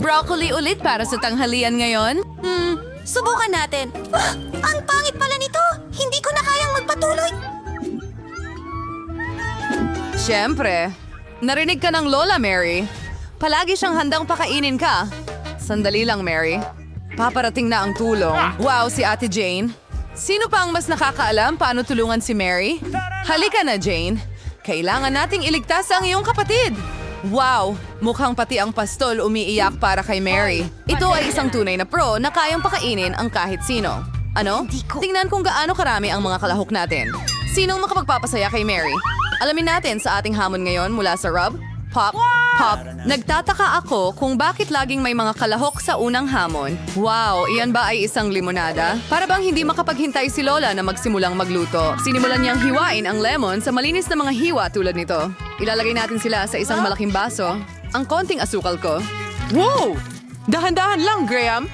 Broccoli ulit para sa tanghalian ngayon? Hmm, subukan natin. Ah, ang pangit pala nito. Hindi ko na kayang magpatuloy. Siyempre. Narinig ka ng Lola, Mary. Palagi siyang handang pakainin ka. Sandali lang, Mary. Paparating na ang tulong. Wow, si Ate Jane. Sino pa ang mas nakakaalam paano tulungan si Mary? Halika na, Jane. Kailangan nating iligtas ang iyong kapatid. Wow! Mukhang pati ang pastol umiiyak para kay Mary. Ito ay isang tunay na pro na kayang pakainin ang kahit sino. Ano? Tingnan kung gaano karami ang mga kalahok natin. Sinong makapagpapasaya kay Mary? Alamin natin sa ating hamon ngayon mula sa Rub, Pop, Pop. Nagtataka ako kung bakit laging may mga kalahok sa unang hamon. Wow, iyan ba ay isang limonada? Para bang hindi makapaghintay si Lola na magsimulang magluto. Sinimulan niyang hiwain ang lemon sa malinis na mga hiwa tulad nito. Ilalagay natin sila sa isang malaking baso. Ang konting asukal ko. Wow! Dahan-dahan lang, Graham.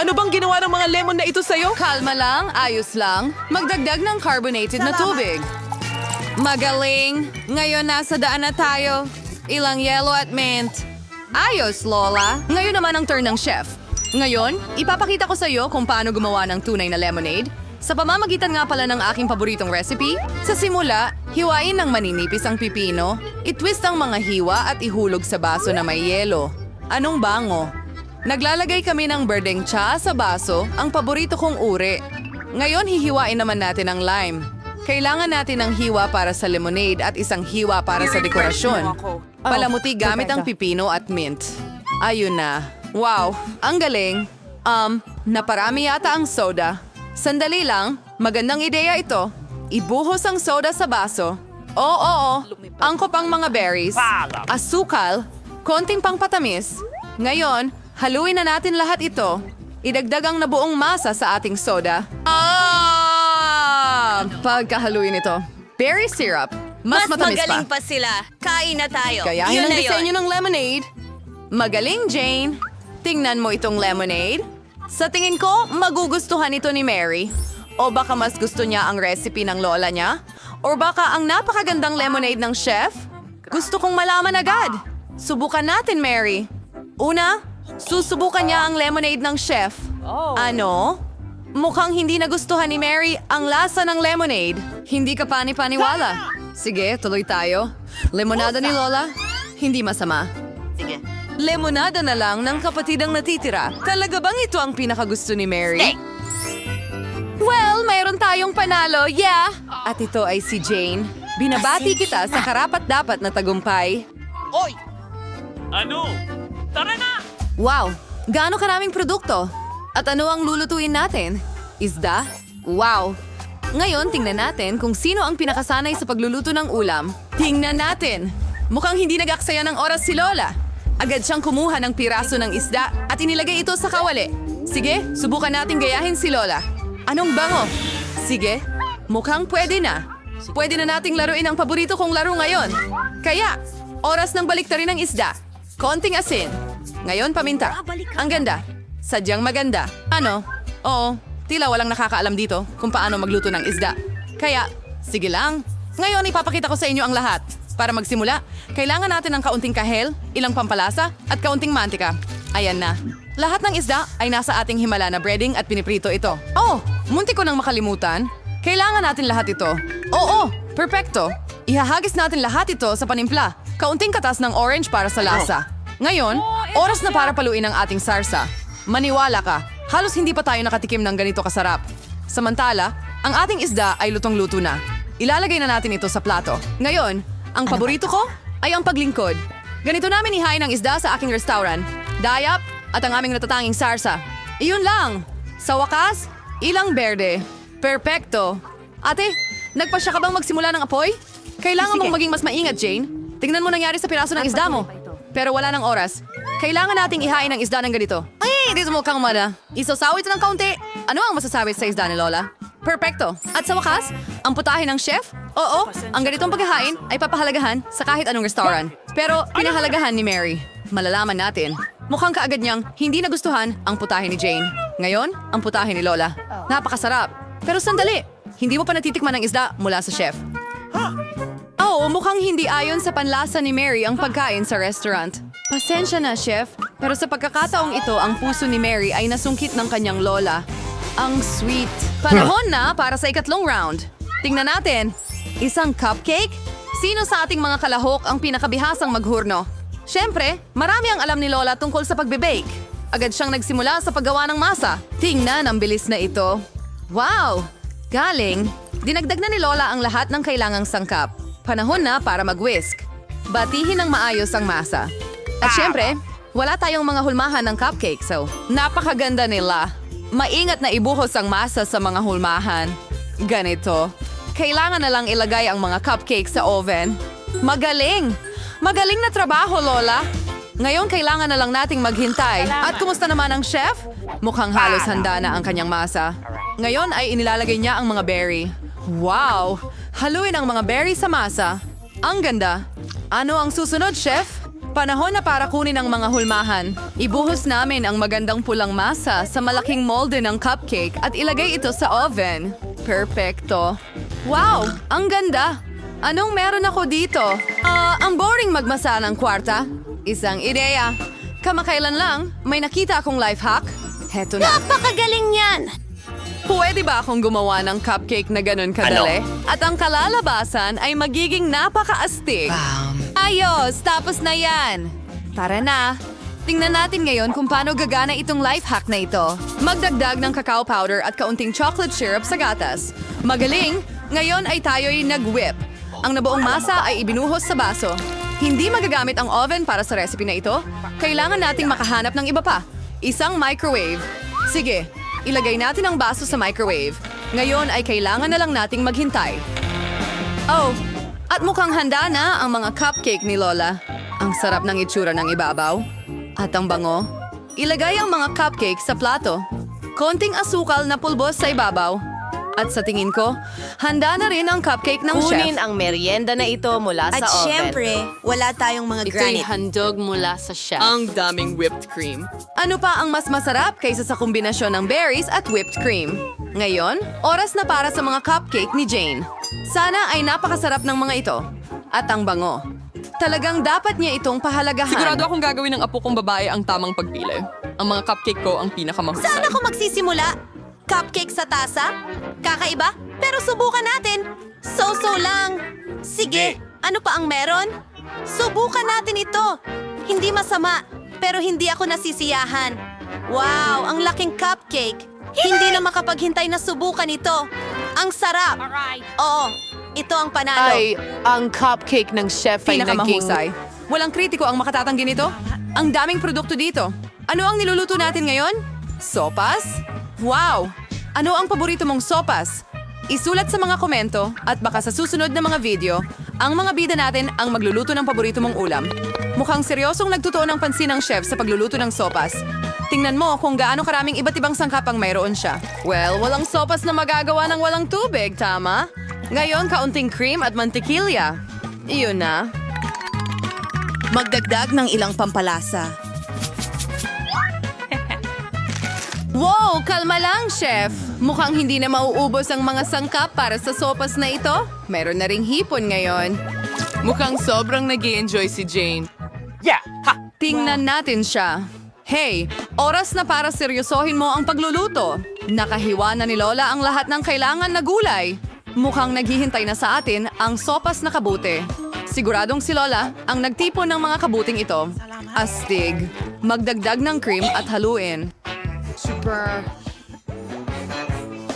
Ano bang ginawa ng mga lemon na ito sa'yo? Kalma lang, ayos lang. Magdagdag ng carbonated na tubig. Magaling! Ngayon nasa daan na tayo. Ilang yellow at mint. Ayos, Lola. Ngayon naman ang turn ng chef. Ngayon, ipapakita ko sa iyo kung paano gumawa ng tunay na lemonade. Sa pamamagitan nga pala ng aking paboritong recipe, sa simula, hiwain ng maninipis ang pipino, itwist ang mga hiwa at ihulog sa baso na may yelo. Anong bango? Naglalagay kami ng berdeng cha sa baso, ang paborito kong uri. Ngayon hihiwain naman natin ang lime. Kailangan natin ng hiwa para sa lemonade at isang hiwa para sa dekorasyon. Palamuti gamit ang pipino at mint. Ayun na. Wow, ang galing. Um, naparami yata ang soda. Sandali lang, magandang ideya ito. Ibuhos ang soda sa baso. Oo, oo, angkop ang mga berries. Asukal, konting pangpatamis. Ngayon, haluin na natin lahat ito. Idagdag ang nabuong masa sa ating soda. Ah! Pagkahaluin ito. Berry syrup. Mas, Mas matamis magaling pa. pa sila. Kain na tayo. Kaya Yun yun ang na yun. disenyo ng lemonade. Magaling, Jane. Tingnan mo itong lemonade. Sa tingin ko, magugustuhan ito ni Mary. O baka mas gusto niya ang recipe ng lola niya? O baka ang napakagandang lemonade ng chef? Gusto kong malaman agad. Subukan natin, Mary. Una, susubukan niya ang lemonade ng chef. Ano? Mukhang hindi nagustuhan ni Mary ang lasa ng lemonade. Hindi ka pani-paniwala. Sige, tuloy tayo. Lemonada ni Lola? Hindi masama. Sige. Lemonada na lang ng kapatid ang natitira. Talaga bang ito ang pinakagusto ni Mary? Steak. Well, mayroon tayong panalo, yeah! At ito ay si Jane. Binabati kita sa karapat-dapat na tagumpay. Oy! Ano? Tara na! Wow! Gaano karaming produkto? At ano ang lulutuin natin? Isda? Wow! Ngayon, tingnan natin kung sino ang pinakasanay sa pagluluto ng ulam. Tingnan natin! Mukhang hindi nag-aksaya ng oras si Lola. Agad siyang kumuha ng piraso ng isda at inilagay ito sa kawali. Sige, subukan natin gayahin si Lola. Anong bango? Sige, mukhang pwede na. Pwede na nating laruin ang paborito kong laro ngayon. Kaya, oras ng baliktarin ng isda. Konting asin. Ngayon paminta. Ang ganda. Sadyang maganda. Ano? Oo, tila walang nakakaalam dito kung paano magluto ng isda. Kaya, sige lang. Ngayon ipapakita ko sa inyo ang lahat. Para magsimula, kailangan natin ng kaunting kahel, ilang pampalasa, at kaunting mantika. Ayan na. Lahat ng isda ay nasa ating himala na breading at piniprito ito. Oh, munti ko nang makalimutan. Kailangan natin lahat ito. Oo, perfecto. Ihahagis natin lahat ito sa panimpla. Kaunting katas ng orange para sa lasa. Ngayon, oras na para paluin ang ating sarsa. Maniwala ka, halos hindi pa tayo nakatikim ng ganito kasarap. Samantala, ang ating isda ay lutong-luto na. Ilalagay na natin ito sa plato. Ngayon, ang paborito ko ay ang paglingkod. Ganito namin ihain ang isda sa aking restaurant. Dayap at ang aming natatanging sarsa. Iyon lang. Sa wakas, ilang berde. Perpekto. Ate, nagpasya ka bang magsimula ng apoy? Kailangan mong maging mas maingat, Jane. Tingnan mo nangyari sa piraso ng isda mo. Pero wala ng oras. Kailangan nating ihain ang isda ng ganito. Hindi mo kang mada. Isasaw ito ng kaunti. Ano ang masasabi sa isda ni Lola? Perfecto. At sa wakas, ang putahe ng chef? Oo, ang ganitong paghahain ay papahalagahan sa kahit anong restaurant. Pero pinahalagahan ni Mary. Malalaman natin. Mukhang kaagad niyang hindi nagustuhan ang putahe ni Jane. Ngayon, ang putahe ni Lola. Napakasarap. Pero sandali, hindi mo pa natitikman ang isda mula sa chef. Oo, mukhang hindi ayon sa panlasa ni Mary ang pagkain sa restaurant. Pasensya na, chef. Pero sa pagkakataong ito, ang puso ni Mary ay nasungkit ng kanyang lola. Ang sweet. Panahon na para sa ikatlong round. Tingnan natin. Isang cupcake? Sino sa ating mga kalahok ang pinakabihasang maghurno? Siyempre, marami ang alam ni Lola tungkol sa pagbe-bake. Agad siyang nagsimula sa paggawa ng masa. Tingnan ang bilis na ito. Wow! Galing! Dinagdag na ni Lola ang lahat ng kailangang sangkap. Panahon na para mag-whisk. Batihin ng maayos ang masa. At syempre, wala tayong mga hulmahan ng cupcake, so napakaganda nila. Maingat na ibuhos ang masa sa mga hulmahan. Ganito. Kailangan na lang ilagay ang mga cupcake sa oven. Magaling! Magaling na trabaho, Lola! Ngayon, kailangan na lang nating maghintay. At kumusta naman ang chef? Mukhang halos handa na ang kanyang masa. Ngayon ay inilalagay niya ang mga berry. Wow! Haluin ang mga berry sa masa. Ang ganda. Ano ang susunod, chef? Panahon na para kunin ang mga hulmahan. Ibuhos namin ang magandang pulang masa sa malaking molde ng cupcake at ilagay ito sa oven. Perfecto. Wow! Ang ganda! Anong meron ako dito? Ah, ang boring magmasa ng kwarta. Isang ideya. Kamakailan lang, may nakita akong life hack. Heto na. Napakagaling yan! Pwede ba akong gumawa ng cupcake na ganun kadali? At ang kalalabasan ay magiging napakaastig. Ayos! Tapos na yan! Tara na! Tingnan natin ngayon kung paano gagana itong life hack na ito. Magdagdag ng cacao powder at kaunting chocolate syrup sa gatas. Magaling! Ngayon ay tayo'y nag-whip. Ang nabuong masa ay ibinuhos sa baso. Hindi magagamit ang oven para sa recipe na ito. Kailangan nating makahanap ng iba pa. Isang microwave. Sige, ilagay natin ang baso sa microwave. Ngayon ay kailangan na lang nating maghintay. Oh, at mukhang handa na ang mga cupcake ni Lola. Ang sarap ng itsura ng ibabaw. At ang bango. Ilagay ang mga cupcake sa plato. Konting asukal na pulbos sa ibabaw. At sa tingin ko, handa na rin ang cupcake ng Kunin chef. ang merienda na ito mula At sa oven. syempre, wala tayong mga Ito'y granite. handog mula sa chef. Ang daming whipped cream. Ano pa ang mas masarap kaysa sa kombinasyon ng berries at whipped cream? Ngayon, oras na para sa mga cupcake ni Jane. Sana ay napakasarap ng mga ito. At ang bango. Talagang dapat niya itong pahalagahan. Sigurado akong gagawin ng apo kong babae ang tamang pagpili. Ang mga cupcake ko ang pinakamahusay. Saan ako magsisimula? Cupcake sa tasa? Kakaiba? Pero subukan natin. So-so lang. Sige, ano pa ang meron? Subukan natin ito. Hindi masama, pero hindi ako nasisiyahan. Wow, ang laking cupcake. Hindi na makapaghintay na subukan ito. Ang sarap. Oo, ito ang panalo. Ay, ang cupcake ng chef ay naging... Pinakamahusay. Walang kritiko ang makatatanggi nito. Ang daming produkto dito. Ano ang niluluto natin ngayon? Sopas? Wow! Ano ang paborito mong sopas? Isulat sa mga komento at baka sa susunod na mga video, ang mga bida natin ang magluluto ng paborito mong ulam. Mukhang seryosong nagtutuon ng pansin ng chef sa pagluluto ng sopas. Tingnan mo kung gaano karaming iba't ibang sangkap ang mayroon siya. Well, walang sopas na magagawa ng walang tubig, tama? Ngayon, kaunting cream at mantikilya. Iyon na. Magdagdag ng ilang pampalasa. Wow! Kalma lang, chef! Mukhang hindi na mauubos ang mga sangkap para sa sopas na ito. Meron na ring hipon ngayon. Mukhang sobrang nag enjoy si Jane. Yeah! Ha! Tingnan natin siya. Hey, oras na para seryosohin mo ang pagluluto. Nakahiwa na ni Lola ang lahat ng kailangan na gulay. Mukhang naghihintay na sa atin ang sopas na kabute. Siguradong si Lola ang nagtipon ng mga kabuting ito. Astig. Magdagdag ng cream at haluin.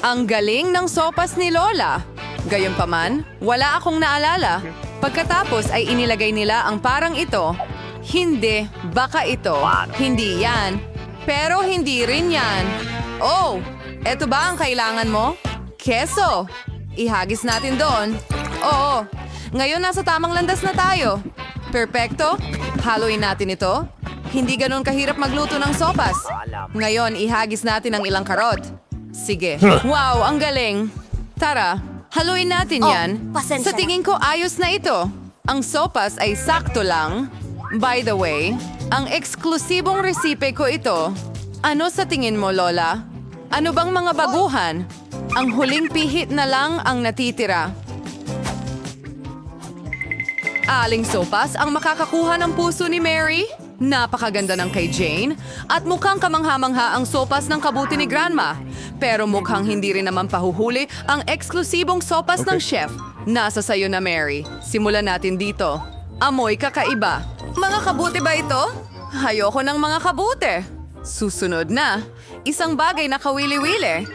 Ang galing ng sopas ni Lola. Gayunpaman, wala akong naalala. Pagkatapos ay inilagay nila ang parang ito. Hindi, baka ito. Hindi yan. Pero hindi rin yan. Oh, eto ba ang kailangan mo? Keso. Ihagis natin doon. Oo, ngayon nasa tamang landas na tayo. Perpekto. Haluin natin ito. Hindi ganun kahirap magluto ng sopas. Ngayon, ihagis natin ang ilang karot. Sige. Wow, ang galing. Tara, haluin natin Oh, yan. pasensya Sa tingin ko, ayos na ito. Ang sopas ay sakto lang. By the way, ang eksklusibong resipe ko ito. Ano sa tingin mo, Lola? Ano bang mga baguhan? Ang huling pihit na lang ang natitira. Aling sopas ang makakakuha ng puso ni Mary? Napakaganda ng kay Jane at mukhang kamangha-mangha ang sopas ng kabuti ni Grandma. Pero mukhang hindi rin naman pahuhuli ang eksklusibong sopas ng chef. Nasa sayo na Mary. Simulan natin dito. Amoy kakaiba. Mga kabuti ba ito? Ayoko ng mga kabuti. Susunod na, isang bagay na kawili-wili.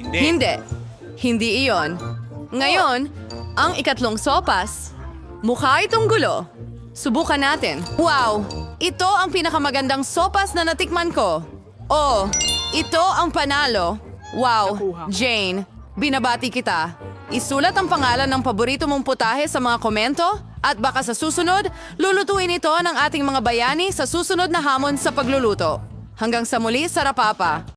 Hindi. Hindi. Hindi iyon. Ngayon, ang ikatlong sopas. Mukha itong gulo. Subukan natin. Wow! Ito ang pinakamagandang sopas na natikman ko. Oh, ito ang panalo. Wow, Jane, binabati kita. Isulat ang pangalan ng paborito mong putahe sa mga komento at baka sa susunod, lulutuin ito ng ating mga bayani sa susunod na hamon sa pagluluto. Hanggang sa muli, Sarapapa!